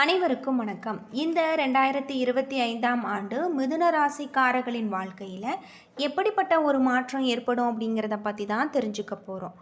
அனைவருக்கும் வணக்கம். இந்த ரெண்டாயிரத்தி இருபத்தி ஐந்தாம் ஆண்டு மிதுன ராசிக்காரர்களின் வாழ்க்கையில் எப்படிப்பட்ட ஒரு மாற்றம் ஏற்படும் அப்படிங்கிறத பற்றி தான் தெரிஞ்சுக்க போகிறோம்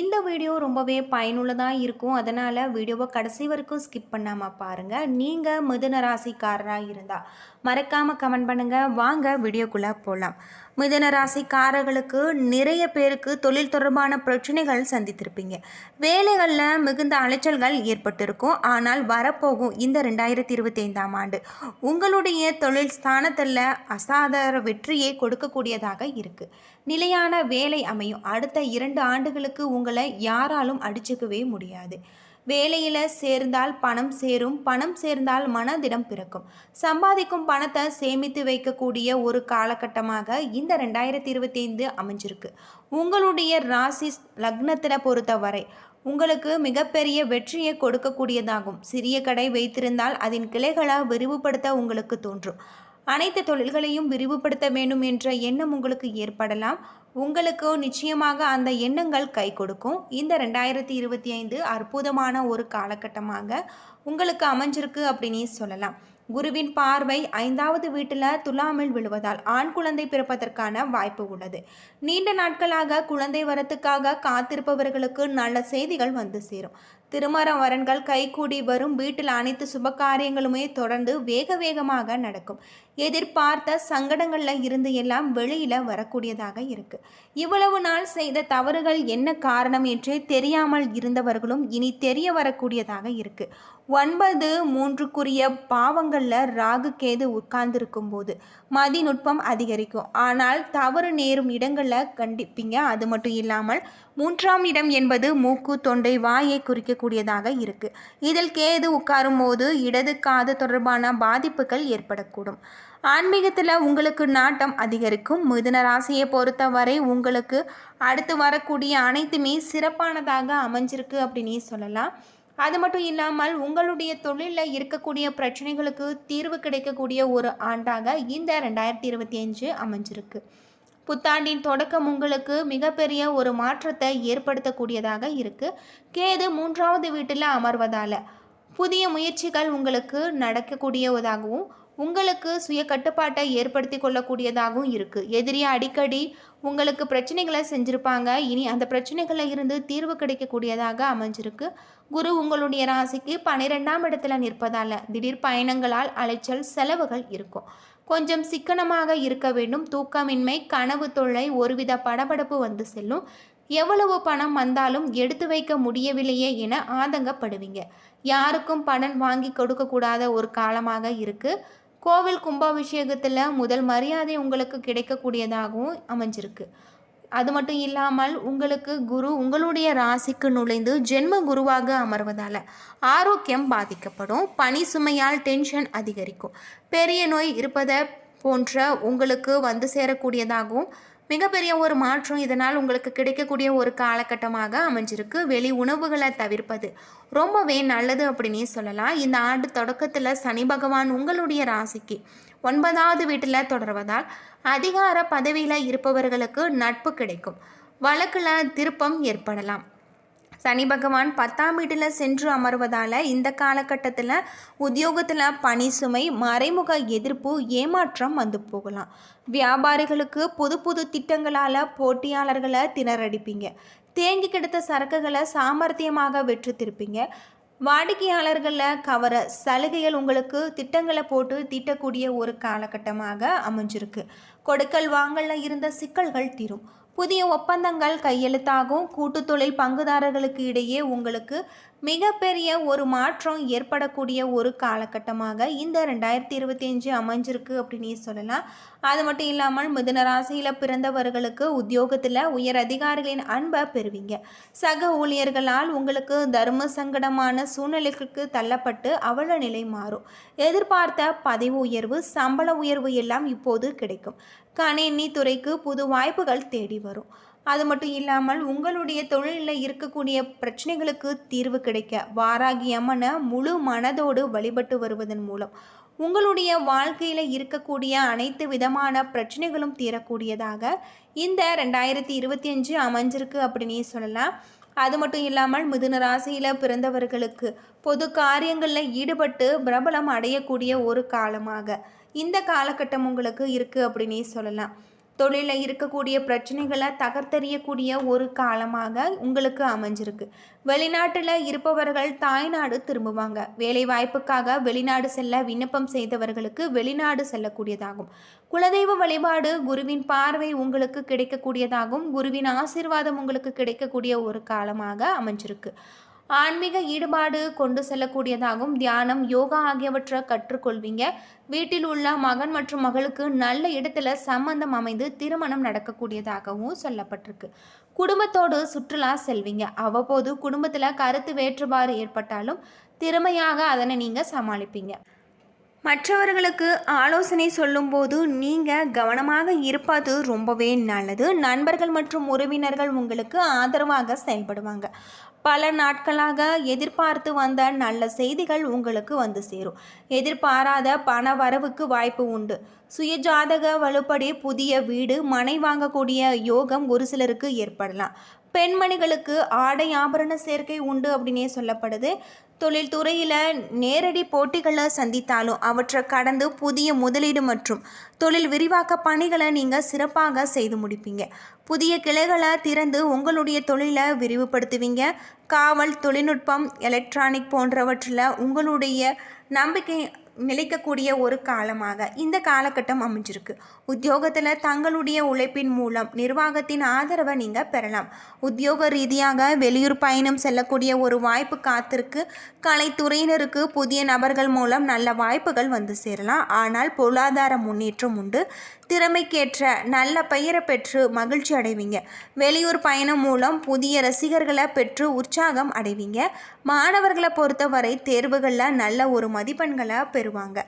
இந்த வீடியோ ரொம்பவே பயனுள்ளதாக இருக்கும். அதனால் வீடியோவை கடைசி வரைக்கும் ஸ்கிப் பண்ணாமல் பாருங்கள் நீங்கள் மிதுன ராசிக்காரராக இருந்தால் மறக்காமல் கமெண்ட் பண்ணுங்கள் வாங்க வீடியோக்குள்ளே போகலாம் மிதனராசிக்காரர்களுக்கு நிறைய பேருக்கு தொழில் தொடர்பான பிரச்சனைகள் சந்தித்திருப்பீங்க. வேலைகளில் மிகுந்த அலைச்சல்கள் ஏற்பட்டிருக்கும். ஆனால் வரப்போகும் இந்த ரெண்டாயிரத்தி இருபத்தி ஐந்தாம் ஆண்டு உங்களுடைய தொழில் ஸ்தானத்தில் அசாதார வெற்றியை கொடுக்கக்கூடியதாக இருக்குது நிலையான வேலை அமையும். அடுத்த இரண்டு ஆண்டுகளுக்கு உங்களை யாராலும் அடிச்சுக்கவே முடியாது. வேலையில் சேர்ந்தால் பணம் சேரும் பணம் சேர்ந்தால் மனதிடம் பிறக்கும். சம்பாதிக்கும் பணத்தை சேமித்து வைக்கக்கூடிய ஒரு காலகட்டமாக இந்த ரெண்டாயிரத்தி இருபத்தி ஐந்து அமைஞ்சிருக்கு. உங்களுடைய ராசி லக்னத்தில் பொறுத்தவரை உங்களுக்கு மிகப்பெரிய வெற்றியை கொடுக்கக்கூடியதாகும். சிறிய கடை வைத்திருந்தால் அதன் கிளைகளை விரிவுபடுத்த உங்களுக்கு தோன்றும். அனைத்து தொழில்களையும் விரிவுபடுத்த வேண்டும் என்ற எண்ணம் உங்களுக்கு ஏற்படலாம். உங்களுக்கு நிச்சயமாக அந்த எண்ணங்கள் கை கொடுக்கும். இந்த ரெண்டாயிரத்தி இருபத்தி ஐந்து அற்புதமான ஒரு காலகட்டமாக உங்களுக்கு அமைஞ்சிருக்கு அப்படின்னு சொல்லலாம். குருவின் பார்வை ஐந்தாவது வீட்டில் துலாமில் விழுவதால் ஆண் குழந்தை பிறப்பதற்கான வாய்ப்பு உள்ளது. நீண்ட நாட்களாக குழந்தை வரத்துக்காக காத்திருப்பவர்களுக்கு நல்ல செய்திகள் வந்து சேரும். திருமண வரன்கள் கைகூடி வரும் வீட்டில் அனைத்து சுப காரியங்களுமே தொடர்ந்து வேக வேகமாக நடக்கும். எதிர்பார்த்த சங்கடங்களில் இருந்து எல்லாம் வெளியில் வரக்கூடியதாக இருக்கு. இவ்வளவு நாள் செய்த தவறுகள் என்ன காரணம் என்றே தெரியாமல் இருந்தவர்களும் இனி தெரிய வரக்கூடியதாக இருக்கு. ஒன்பது மூன்றுக்குரிய பாவங்களில் ராகு கேது உட்கார்ந்துருக்கும் போது மதிநுட்பம் அதிகரிக்கும். ஆனால் தவறு நேரும் இடங்களில் கண்டிப்பீங்க. அது மட்டும் இல்லாமல் மூன்றாம் இடம் என்பது மூக்கு தொண்டை வாயை இருக்கக்கூடியதாக இருக்குது இதில் கேது உட்காரும் போது இடது காது தொடர்பான பாதிப்புகள் ஏற்படக்கூடும். ஆன்மீகத்தில் உங்களுக்கு நாட்டம் அதிகரிக்கும். மிதுன ராசியை பொறுத்தவரை உங்களுக்கு அடுத்து வரக்கூடிய அனைத்துமே சிறப்பானதாக அமைஞ்சிருக்கு அப்படின்னு சொல்லலாம். அது மட்டும் இல்லாமல் உங்களுடைய தொழிலில் இருக்கக்கூடிய பிரச்சனைகளுக்கு தீர்வு கிடைக்கக்கூடிய ஒரு ஆண்டாக இந்த ரெண்டாயிரத்தி இருபத்தி அஞ்சு அமைஞ்சிருக்கு. புத்தாண்டின் தொடக்கம் உங்களுக்கு மிகப்பெரிய ஒரு மாற்றத்தை ஏற்படுத்தக்கூடியதாக இருக்குது கேது மூன்றாவது வீட்டில் அமர்வதால் புதிய முயற்சிகள் உங்களுக்கு நடக்கக்கூடியதாகவும் உங்களுக்கு சுய கட்டுப்பாட்டை ஏற்படுத்தி கொள்ளக்கூடியதாகவும் இருக்குது எதிரியை அடிக்கடி உங்களுக்கு பிரச்சனைகளை செஞ்சுருப்பாங்க. இனி அந்த பிரச்சனைகளில் இருந்து தீர்வு கிடைக்கக்கூடியதாக அமைஞ்சிருக்கு. குரு உங்களுடைய ராசிக்கு பன்னிரெண்டாம் இடத்துல நிற்பதால் திடீர் பயணங்களால் அலைச்சல் செலவுகள் இருக்கும். கொஞ்சம் சிக்கனமாக இருக்க வேண்டும். தூக்கமின்மை கனவு தொல்லை ஒருவித படபடப்பு வந்து செல்லும். எவ்வளவு பணம் வந்தாலும் எடுத்து வைக்க முடியவில்லையே என ஆதங்கப்படுவீங்க. யாருக்கும் பணம் வாங்கி கொடுக்கக்கூடாத ஒரு காலமாக இருக்குது கோவில் கும்பாபிஷேகத்தில் முதல் மரியாதை உங்களுக்கு கிடைக்கக்கூடியதாகவும் அமைஞ்சிருக்கு. அது மட்டும் இல்லாமல் உங்களுக்கு குரு உங்களுடைய ராசிக்கு நுழைந்து ஜென்ம குருவாக அமர்வதால் ஆரோக்கியம் பாதிக்கப்படும். பனி சுமையால் டென்ஷன் அதிகரிக்கும். பெரிய நோய் இருப்பதை போன்ற உங்களுக்கு வந்து சேரக்கூடியதாகவும் மிகப்பெரிய ஒரு மாற்றம் இதனால் உங்களுக்கு கிடைக்கக்கூடிய ஒரு காலகட்டமாக அமைஞ்சிருக்கு. வெளி உணவுகளை தவிர்ப்பது ரொம்பவே நல்லது அப்படின்னே சொல்லலாம். இந்த ஆண்டு தொடக்கத்தில் சனி பகவான் உங்களுடைய ராசிக்கு ஒன்பதாவது வீட்டில் தொடர்வதால் அதிகார பதவியில் இருப்பவர்களுக்கு நட்பு கிடைக்கும். வழக்கில் திருப்பம் ஏற்படலாம். சனி பகவான் பத்தாம் வீட்டில் சென்று அமர்வதால் இந்த காலகட்டத்தில் உத்தியோகத்தில் பணி சுமை மறைமுக எதிர்ப்பு ஏமாற்றம் வந்து போகலாம். வியாபாரிகளுக்கு புது புது திட்டங்களால் போட்டியாளர்களை திணறடிப்பீங்க. தேங்கி கிடத்த சரக்குகளை சாமர்த்தியமாக வெற்றி திருப்பீங்க. வாடிக்கையாளர்களில் கவர சலுகைகள் உங்களுக்கு திட்டங்களை போட்டு தீட்டக்கூடிய ஒரு காலகட்டமாக அமைஞ்சிருக்கு. கொடுக்கல் வாங்கல இருந்த சிக்கல்கள் தீரும். புதிய ஒப்பந்தங்கள் கையெழுத்தாகும். கூட்டு தொழில் பங்குதாரர்களுக்கு இடையே உங்களுக்கு மிகப்பெரிய ஒரு மாற்றம் ஏற்படக்கூடிய ஒரு காலகட்டமாக இந்த ரெண்டாயிரத்தி இருபத்தி அஞ்சு அமைஞ்சிருக்கு அப்படின்னு சொல்லலாம். அது மட்டும் இல்லாமல் மிதுன ராசியில் பிறந்தவர்களுக்கு உத்தியோகத்தில் உயர் அதிகாரிகளின் அன்பை பெறுவீங்க. சக ஊழியர்களால் உங்களுக்கு தர்ம சங்கடமான சூழ்நிலைக்கு தள்ளப்பட்டு அவல நிலை மாறும். எதிர்பார்த்த பதவி உயர்வு சம்பள உயர்வு எல்லாம் இப்போது கிடைக்கும். கணினி துறைக்கு புது வாய்ப்புகள் தேடி வரும். அது மட்டும் இல்லாமல் உங்களுடைய தொழிலில் இருக்கக்கூடிய பிரச்சனைகளுக்கு தீர்வு கிடைக்க வாராகி அம்மனை முழு மனதோடு வழிபட்டு வருவதன் மூலம் உங்களுடைய வாழ்க்கையில் இருக்கக்கூடிய அனைத்து விதமான பிரச்சனைகளும் தீரக்கூடியதாக இந்த ரெண்டாயிரத்தி இருபத்தி அஞ்சு அமைஞ்சிருக்கு அப்படின்னே சொல்லலாம். அது மட்டும் இல்லாமல் மிதுன ராசியில் பிறந்தவர்களுக்கு பொது காரியங்களில் ஈடுபட்டு பிரபலம் அடையக்கூடிய ஒரு காலமாக. இந்த காலகட்டம் உங்களுக்கு இருக்குது அப்படின்னே சொல்லலாம். தொழிலில் இருக்கக்கூடிய பிரச்சனைகளை தகர்த்தெறியக்கூடிய ஒரு காலமாக உங்களுக்கு அமைஞ்சிருக்கு. வெளிநாட்டில் இருப்பவர்கள் தாய்நாடு திரும்புவாங்க. வேலை வாய்ப்புக்காக வெளிநாடு செல்ல விண்ணப்பம் செய்தவர்களுக்கு வெளிநாடு செல்லக்கூடியதாகும். குலதெய்வ வழிபாடு குருவின் பார்வை உங்களுக்கு கிடைக்கக்கூடியதாகும். குருவின் ஆசீர்வாதம் உங்களுக்கு கிடைக்கக்கூடிய ஒரு காலமாக அமைஞ்சிருக்கு. ஆன்மீக ஈடுபாடு கொண்டு செல்லக்கூடியதாகவும் தியானம் யோகா ஆகியவற்றை கற்றுக்கொள்வீங்க. வீட்டில் உள்ள மகன் மற்றும் மகளுக்கு நல்ல இடத்துல சம்பந்தம் அமைந்து திருமணம் நடக்கக்கூடியதாகவும் சொல்லப்பட்டிருக்கு. குடும்பத்தோடு சுற்றுலா செல்வீங்க. அவ்வப்போது குடும்பத்தில் கருத்து வேற்றுபாடு ஏற்பட்டாலும் திறமையாக அதனை நீங்கள் சமாளிப்பீங்க. மற்றவர்களுக்கு ஆலோசனை சொல்லும்போது நீங்கள் கவனமாக இருப்பது ரொம்பவே நல்லது. நண்பர்கள் மற்றும் உறவினர்கள் உங்களுக்கு ஆதரவாக செயல்படுவாங்க. பல நாட்களாக எதிர்பார்த்து வந்த நல்ல செய்திகள் உங்களுக்கு வந்து சேரும். எதிர்பாராத பண வரவுக்கு வாய்ப்பு உண்டு. சுயஜாதக வலுப்படி புதிய வீடு மனை வாங்கக்கூடிய யோகம் ஒரு சிலருக்கு ஏற்படலாம். பெண்மணிகளுக்கு ஆடை ஆபரண சேர்க்கை உண்டு அப்படின்னே சொல்லப்படுது. தொழில்துறையில் நேரடி போட்டிகளை சந்தித்தாலும் அவற்றை கடந்து புதிய முதலீடு மற்றும் தொழில் விரிவாக்க பணிகளை நீங்கள் சிறப்பாக செய்து முடிப்பீங்க. புதிய கிளைகளை திறந்து உங்களுடைய தொழிலை விரிவுபடுத்துவீங்க. காவல் தொழில்நுட்பம் எலக்ட்ரானிக் போன்றவற்றில் உங்களுடைய நம்பிக்கை நிலைக்கக்கூடிய ஒரு காலமாக இந்த காலகட்டம் அமைஞ்சிருக்கு. உத்தியோகத்தில் தங்களுடைய உழைப்பின் மூலம் நிர்வாகத்தின் ஆதரவை நீங்கள் பெறலாம். உத்தியோக ரீதியாக வெளியூர் பயணம் செல்லக்கூடிய ஒரு வாய்ப்பு காத்திருக்கு. கலைத்துறையினருக்கு புதிய நபர்கள் மூலம் நல்ல வாய்ப்புகள் வந்து சேரலாம். ஆனால் பொருளாதார முன்னேற்றம் உண்டு. திறமைக்கேற்ற நல்ல பெயரை பெற்று மகிழ்ச்சி அடைவீங்க. வெளியூர் பயணம் மூலம் புதிய ரசிகர்களை பெற்று உற்சாகம் அடைவீங்க. மாணவர்களை பொறுத்தவரை தேர்வுகளில் நல்ல ஒரு மதிப்பெண்களை பெறுவாங்க.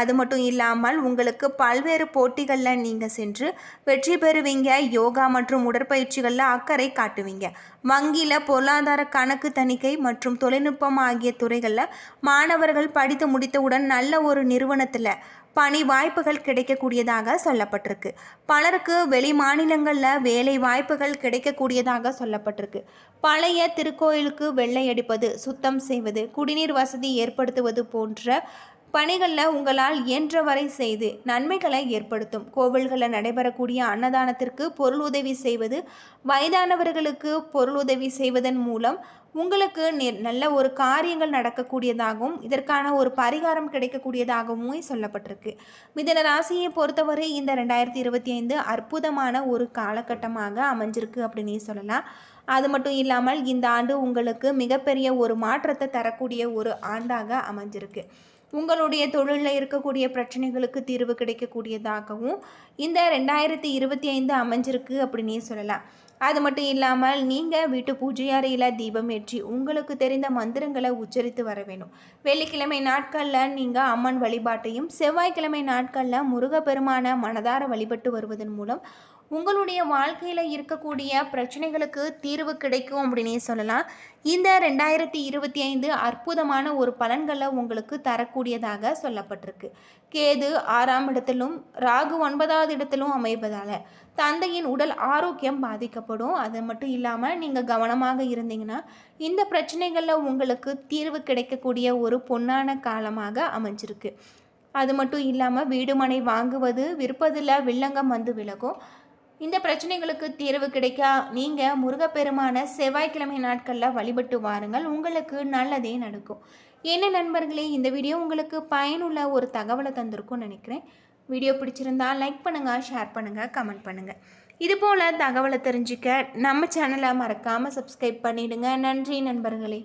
அது மட்டும் இல்லாமல் உங்களுக்கு பல்வேறு போட்டிகளில் நீங்கள் சென்று வெற்றி பெறுவீங்க. யோகா மற்றும் உடற்பயிற்சிகளில் அக்கறை காட்டுவீங்க. வங்கியில் பொருளாதார கணக்கு தணிக்கை மற்றும் தொழில்நுட்பம் ஆகிய துறைகளில் மாணவர்கள் படித்து முடித்தவுடன் நல்ல ஒரு நிறுவனத்தில் பணி வாய்ப்புகள் கிடைக்கக்கூடியதாக சொல்லப்பட்டிருக்கு. பலருக்கு வெளி மாநிலங்களில் வேலை வாய்ப்புகள் கிடைக்கக்கூடியதாக சொல்லப்பட்டிருக்கு. பழைய திருக்கோயிலுக்கு வெள்ளை அடிப்பது சுத்தம் செய்வது குடிநீர் வசதி ஏற்படுத்துவது போன்ற பணிகளில் உங்களால் இயன்றவரை செய்து நன்மைகளை ஏற்படுத்தும். கோவில்களில் நடைபெறக்கூடிய அன்னதானத்திற்கு பொருள் உதவி செய்வது வயதானவர்களுக்கு பொருள் உதவி செய்வதன் மூலம் உங்களுக்கு நல்ல ஒரு காரியங்கள் நடக்கக்கூடியதாகவும் இதற்கான ஒரு பரிகாரம் கிடைக்கக்கூடியதாகவும் சொல்லப்பட்டிருக்கு. மிதன ராசியை பொறுத்தவரை இந்த ரெண்டாயிரத்தி இருபத்தி ஐந்து அற்புதமான ஒரு காலகட்டமாக அமைஞ்சிருக்கு அப்படின்னு சொல்லலாம். அது மட்டும் இல்லாமல் இந்த ஆண்டு உங்களுக்கு மிகப்பெரிய ஒரு மாற்றத்தை தரக்கூடிய ஒரு ஆண்டாக அமைஞ்சிருக்கு. உங்களுடைய தொழிலில் இருக்கக்கூடிய பிரச்சனைகளுக்கு தீர்வு கிடைக்கக்கூடியதாகவும் இந்த ரெண்டாயிரத்தி இருபத்தி ஐந்து அமைஞ்சிருக்கு அப்படின்னே சொல்லலாம். அது மட்டும் இல்லாமல் நீங்கள் வீட்டு பூஜை அறையில் தீபம் ஏற்றி உங்களுக்கு தெரிந்த மந்திரங்களை உச்சரித்து வர வேணும். வெள்ளிக்கிழமை நாட்களில் நீங்கள் அம்மன் வழிபாட்டையும் செவ்வாய்க்கிழமை நாட்களில் முருகப்பெருமான மனதார வழிபட்டு வருவதன் மூலம் உங்களுடைய வாழ்க்கையில் இருக்கக்கூடிய பிரச்சனைகளுக்கு தீர்வு கிடைக்கும் அப்படின்னே சொல்லலாம். இந்த ரெண்டாயிரத்தி இருபத்தி ஐந்து அற்புதமான ஒரு பலன்களை உங்களுக்கு தரக்கூடியதாக சொல்லப்பட்டிருக்கு. கேது ஆறாம் இடத்திலும் ராகு ஒன்பதாவது இடத்திலும் அமைப்பதால் தந்தையின் உடல் ஆரோக்கியம் பாதிக்கப்படும். அது மட்டும் இல்லாமல் நீங்கள் கவனமாக இருந்தீங்கன்னா இந்த பிரச்சனைகளில் உங்களுக்கு தீர்வு கிடைக்கக்கூடிய ஒரு பொன்னான காலமாக அமைஞ்சிருக்கு. அது மட்டும் இல்லாமல் வீடுமனை வாங்குவது விற்பதில் வில்லங்கம் வந்து விலகும். இந்த பிரச்சனைகளுக்கு தீர்வு கிடைக்க? நீங்கள் முருகப்பெருமான செவ்வாய்க்கிழமை நாட்களில் வழிபட்டு வாருங்கள். உங்களுக்கு நல்லதே நடக்கும். என்ன நண்பர்களே இந்த வீடியோ உங்களுக்கு பயனுள்ள ஒரு தகவலை தந்திருக்கும்னு நினைக்கிறேன். வீடியோ பிடிச்சிருந்தா லைக் பண்ணுங்கள் ஷேர் பண்ணுங்கள் கமெண்ட் பண்ணுங்கள் இதுபோல் தகவலை தெரிஞ்சுக்க நம்ம சேனலை மறக்காமல் சப்ஸ்கிரைப் பண்ணிவிடுங்க நன்றி நண்பர்களே.